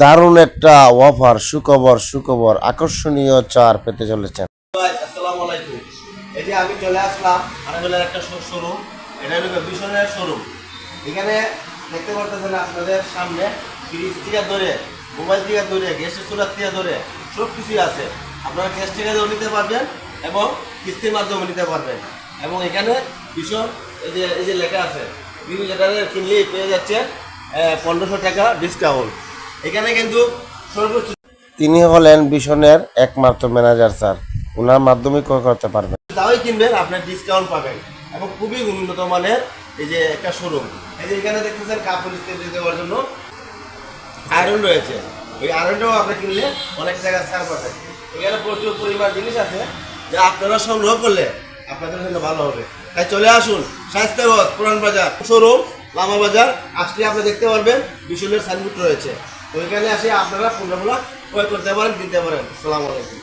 দারুণ একটা অফার, সুখবর সুখবর, আকর্ষণীয় চার পেতে চলেছেন। আসসালামু আলাইকুম। এই আমি চলে আসলাম আনাবেলার একটা শোরুম এটা হলো ভীষণের শোরুম এখানে দেখতে পারতেছেন আপনাদের সামনে ফ্রিজ থেকে ধরে মোবাইল থেকে ধরে, গ্যাসের চুলার থেকে ধরে সব কিছুই আছে। আপনারা গ্যাস থেকে নিতে পারবেন এবং কিস্তির মাধ্যমে নিতে পারবেন। এবং এখানে ভীষণ এই যে এই যে লেখা আছে, বিভিন্ন লিটারের কিনলেই পেয়ে যাচ্ছে পনেরোশো টাকা ডিসকাউন্ট এখানে কিন্তু সর্বোচ্চ তিনি হলেন বিশনের একমাত্র ম্যানেজার স্যার। ওনার মাধ্যমে ক্রয় করতে পারবেন। দামে কিনবেন আপনার ডিসকাউন্ট পাবেন। এবং খুবই উন্নত মানের এই যে একটা শোরুম এই যে এখানে দেখতেছেন কাপড় ইস্ত্রি দেওয়ার জন্য আয়রন রয়েছে। ওই আয়রনটাও আপনি কিনলে অনেক জায়গায় ছাড় পাবেন। এখানে প্রচুর পরিমাণ জিনিস আছে যা আপনারা সংগ্রহ করলে আপনাদের জন্য ভালো হবে। তাই চলে আসুন স্বাস্থ্যগত পুরান বাজার শোরুম লামা বাজার। আসলে আপনি দেখতে পারবেন বিশুলের সাইনবোর্ড রয়েছে। ওইখানে আসে আপনারা পণ্যগুলো ক্রয় করতে পারেন কিনতে পারেন। সালাম আলাইকুম।